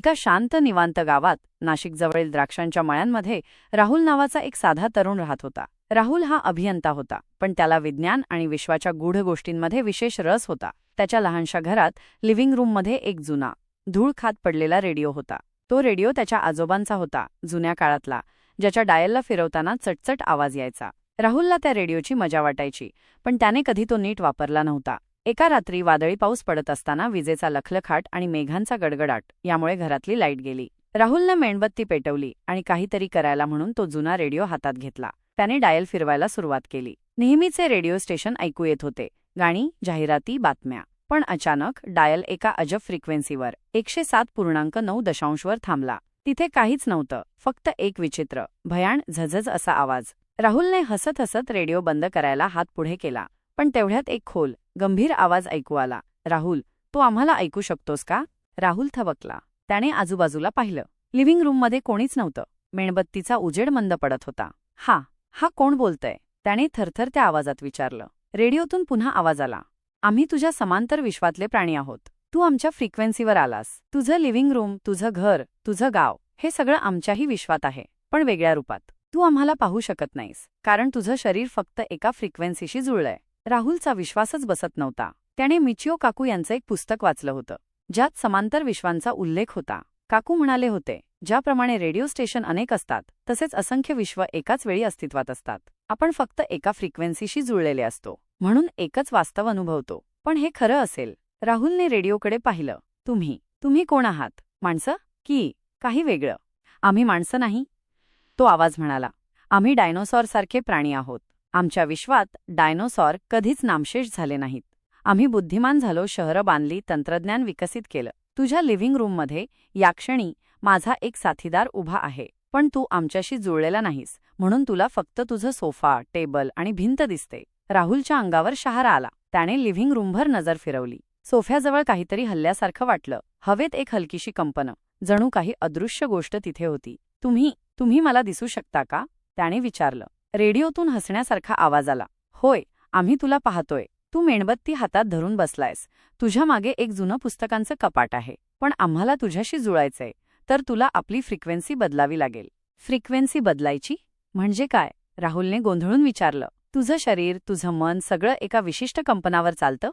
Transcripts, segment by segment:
एका शांत निवांत गावात नाशिकजवळील द्राक्षांच्या मळ्यांमध्ये राहुल नावाचा एक साधा तरुण राहत होता. राहुल हा अभियंता होता पण त्याला विज्ञान आणि विश्वाच्या गूढ गोष्टींमध्ये विशेष रस होता. त्याच्या लहानशा घरात लिव्हिंग रूममध्ये एक जुना धूळ खात पडलेला रेडिओ होता. तो रेडिओ त्याच्या आजोबांचा होता जुन्या काळातला ज्याच्या डायलला फिरवताना चटचट आवाज यायचा. राहुलला त्या रेडिओची मजा वाटायची पण त्याने कधी तो नीट वापरला नव्हता. एका रात्री वादळी पाऊस पडत असताना विजेचा लखलखाट आणि मेघांचा गडगडाट यामुळे घरातली लाइट गेली. राहुलनं मेणबत्ती पेटवली आणि काहीतरी करायला म्हणून तो जुना रेडिओ हातात घेतला. त्याने डायल फिरवायला सुरुवात केली. नेहमीचे रेडिओ स्टेशन ऐकू येत होते. गाणी जाहिराती बातम्या. पण अचानक डायल एका अजब फ्रिक्वेन्सीवर एकशे सात पूर्णांक नऊ दशांशवर थांबला. तिथे काहीच नव्हतं फक्त एक विचित्र भयाण झझझ असा आवाज. राहुलने हसत हसत रेडिओ बंद करायला हात पुढे केला पण तेवढ्यात एक खोल गंभीर आवाज ऐकू आला. राहुल तू आम्हाला ऐकू शकतोस का? राहुल थबकला त्याने आजूबाजूला पाहिलं. लिव्हिंग रूममध्ये कोणीच नव्हतं. मेणबत्तीचा उजेड मंद पडत होता. हा हा कोण बोलतय? त्याने थरथर त्या आवाजात विचारलं. रेडिओतून पुन्हा आवाज आला. आम्ही तुझ्या समांतर विश्वातले प्राणी आहोत. तू आमच्या फ्रिक्वेन्सीवर आलास. तुझं लिव्हिंग रूम तुझं घर तुझं गाव हे सगळं आमच्याही विश्वात आहे पण वेगळ्या रूपात. तू आम्हाला पाहू शकत नाहीस कारण तुझं शरीर फक्त एका फ्रिक्वेन्सीशी जुळलंय. राहुलचा विश्वासच बसत नव्हता. त्याने मिचिओ काकू यांचं एक पुस्तक वाचलं होतं ज्यात समांतर विश्वांचा उल्लेख होता. काकू म्हणाले होते ज्याप्रमाणे रेडिओ स्टेशन अनेक असतात तसेच असंख्य विश्व एकाच वेळी अस्तित्वात असतात. आपण फक्त एका फ्रिक्वेन्सीशी जुळलेले असतो म्हणून एकच वास्तव अनुभवतो. पण हे खरं असेल. राहुलने रेडिओकडे पाहिलं तुम्ही तुम्ही कोण आहात? माणसं? की काही वेगळं? आम्ही माणसं नाही? तो आवाज म्हणाला आम्ही डायनोसॉरसारखे प्राणी आहोत. आमच्या विश्वात डायनोसॉर कधीच नामशेष झाले नाहीत. आम्ही बुद्धिमान झालो शहरं बांधली तंत्रज्ञान विकसित केलं. तुझ्या लिव्हिंग रूममध्ये याक्षणी माझा एक साथीदार उभा आहे पण तू आमच्याशी जुळलेला नाहीस म्हणून तुला फक्त तुझं सोफा टेबल आणि भिंत दिसते. राहुलच्या अंगावर शहारा आला. त्याने लिव्हिंग रूमभर नजर फिरवली. सोफ्याजवळ काहीतरी हल्ल्यासारखं वाटलं. हवेत एक हलकीशी कंपनं. जणू काही अदृश्य गोष्ट तिथे होती. तुम्ही तुम्ही मला दिसू शकता का? त्याने विचारलं. रेडिओतून हसण्यासारखा आवाज आला. होय आम्ही तुला पाहतोय. तू मेणबत्ती हातात धरून बसलायस. तुझ्या मागे एक जुनं पुस्तकांचं कपाट आहे. पण आम्हाला तुझ्याशी जुळायचंय. तर तुला आपली फ्रिक्वेन्सी बदलावी लागेल. फ्रिक्वेन्सी बदलायची? म्हणजे काय? राहुलने गोंधळून विचारलं. तुझं शरीर तुझं मन सगळं एका विशिष्ट कंपनावर चालतं?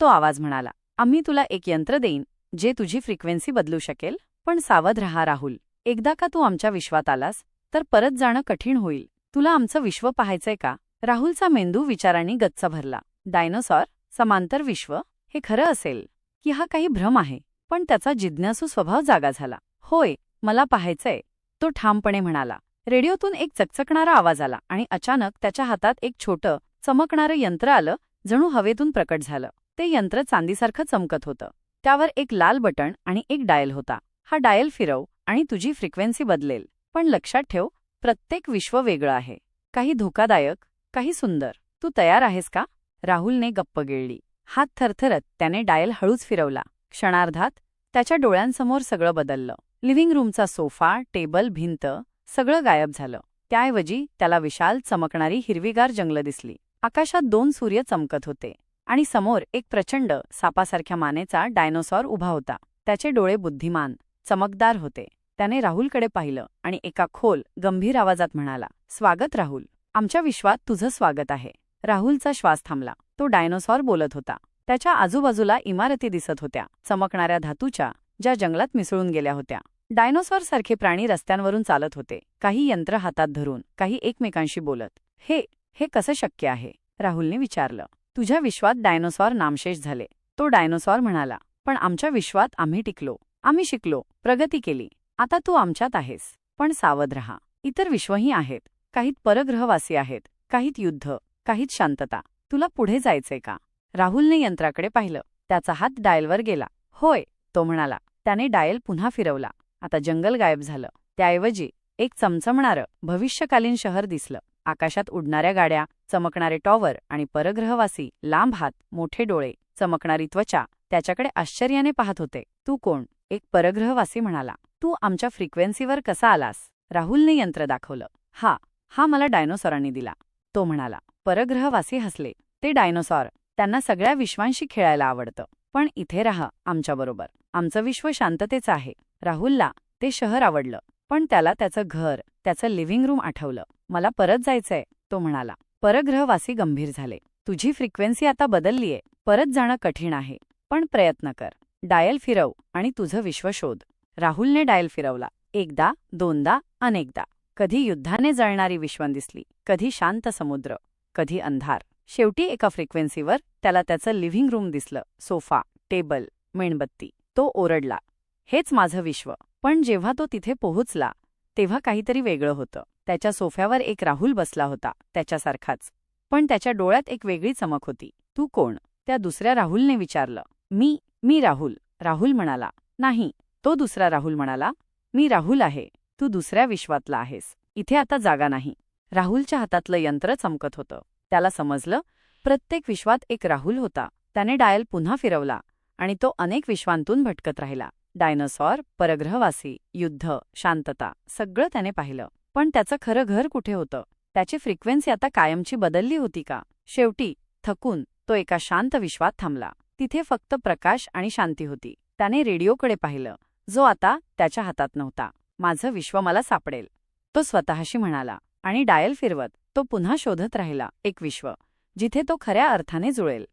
तो आवाज म्हणाला. आम्ही तुला एक यंत्र देईन जे तुझी फ्रिक्वेन्सी बदलू शकेल. पण सावध रहा राहुल. एकदा का तू आमच्या विश्वात आलास तर परत जाणं कठीण होईल. तुला आमचं विश्व पाहायचंय का? राहुलचा मेंदू विचारांनी गच्च भरला. डायनोसॉर समांतर विश्व हे खरं असेल की हा काही भ्रम आहे पण त्याचा जिज्ञासू स्वभाव जागा झाला. होय मला पाहायचंय तो ठामपणे म्हणाला. रेडिओतून एक चकचकणारा आवाज आला आणि अचानक त्याच्या हातात एक छोटं चमकणारं यंत्र आलं जणू हवेतून प्रकट झालं. ते यंत्र चांदीसारखं चमकत होतं. त्यावर एक लाल बटण आणि एक डायल होता. हा डायल फिरव आणि तुझी फ्रिक्वेन्सी बदलेल. पण लक्षात ठेव प्रत्येक विश्व वेगळं आहे. काही धोकादायक काही सुंदर. तू तयार आहेस का? राहुलने गप्प गिळली. हात थरथरत त्याने डायल हळूच फिरवला. क्षणार्धात त्याच्या डोळ्यांसमोर सगळं बदललं. लिव्हिंग रूमचा सोफा टेबल भिंत सगळं गायब झालं. त्याऐवजी त्याला विशाल चमकणारी हिरवीगार जंगलं दिसली. आकाशात दोन सूर्य चमकत होते आणि समोर एक प्रचंड सापासारख्या मानेचा डायनोसॉर उभा होता. त्याचे डोळे बुद्धिमान चमकदार होते. त्याने राहुलकडे पाहिलं आणि एका खोल गंभीर आवाजात म्हणाला स्वागत राहुल. आमच्या विश्वात तुझं स्वागत आहे. राहुलचा श्वास थांबला. तो डायनोसॉर बोलत होता. त्याच्या आजूबाजूला इमारती दिसत होत्या चमकणाऱ्या धातूच्या ज्या जंगलात मिसळून गेल्या होत्या. डायनोसॉर सारखे प्राणी रस्त्यांवरून चालत होते काही यंत्र हातात धरून काही एकमेकांशी बोलत. हे हे कसं शक्य आहे? राहुलने विचारलं. तुझ्या विश्वात डायनोसॉर नामशेष झाले. तो डायनोसॉर म्हणाला. पण आमच्या विश्वात आम्ही टिकलो. आम्ही शिकलो. प्रगती केली. आता तू आमच्यात आहेस. पण सावध रहा. इतर विश्वही आहेत. काहीत परग्रहवासी आहेत. काहीत युद्ध. काहीत शांतता. तुला पुढे जायचंय का? राहुलने यंत्राकडे पाहिलं. त्याचा हात डायलवर गेला. होय तो म्हणाला. त्याने डायल पुन्हा फिरवला. आता जंगल गायब झालं. त्याऐवजी एक चमचमणारं भविष्यकालीन शहर दिसलं. आकाशात उडणाऱ्या गाड्या चमकणारे टॉवर आणि परग्रहवासी लांब हात मोठे डोळे चमकणारी त्वचा त्याच्याकडे आश्चर्याने पाहत होते. तू कोण? एक परग्रहवासी म्हणाला. तू आमच्या फ्रिक्वेन्सीवर कसा आलास? राहुलने यंत्र दाखवलं. हा हा मला डायनोसॉरांनी दिला. तो म्हणाला परग्रहवासी हसले. ते डायनोसॉर. त्यांना सगळ्या विश्वांशी खेळायला आवडतं. पण इथे राहा आमच्याबरोबर आमचं विश्व शांततेचं आहे. राहुलला ते शहर आवडलं. पण त्याला त्याचं घर त्याचं लिव्हिंग रूम आठवलं. मला परत जायचंय. तो म्हणाला परग्रहवासी गंभीर झाले. तुझी फ्रिक्वेन्सी आता बदललीये. परत जाणं कठीण आहे. पण प्रयत्न कर. डायल फिरव आणि तुझं विश्व शोध. राहुलने डायल फिरवला. एकदा दोनदा अनेकदा. कधी युद्धाने जळणारी विश्वन दिसली कधी शांत समुद्र कधी अंधार. शेवटी एका फ्रिक्वेन्सीवर त्याला त्याचं लिव्हिंग रूम दिसलं. सोफा टेबल मेणबत्ती. तो ओरडला. हेच माझं विश्व. पण जेव्हा तो तिथे पोहोचला तेव्हा काहीतरी वेगळं होतं. त्याच्या सोफ्यावर एक राहुल बसला होता त्याच्यासारखाच. पण त्याच्या डोळ्यात एक वेगळी चमक होती. तू कोण? त्या दुसऱ्या राहुलने विचारलं. मी मी राहुल. राहुल म्हणाला. नाही तो दुसरा राहुल म्हणाला मी राहुल आहे तू दुसऱ्या विश्वातला आहेस. इथे आता जागा नाही. राहुलच्या हातातलं यंत्र चमकत होतं. त्याला समजलं प्रत्येक विश्वात एक राहुल होता. त्याने डायल पुन्हा फिरवला आणि तो अनेक विश्वांतून भटकत राहिला. डायनोसॉर परग्रहवासी युद्ध शांतता सगळं त्याने पाहिलं. पण त्याचं खरं घर कुठे होतं? त्याची फ्रिक्वेन्सी आता कायमची बदलली होती का? शेवटी थकून तो एका शांत विश्वात थांबला. तिथे फक्त प्रकाश आणि शांती होती. त्याने रेडिओकडे पाहिलं. जो आता त्याच्या हातात नव्हता. माझं विश्व मला सापडेल. तो स्वतःशी म्हणाला आणि डायल फिरवत तो पुन्हा शोधत राहिला एक विश्व जिथे तो खऱ्या अर्थाने जुळेल.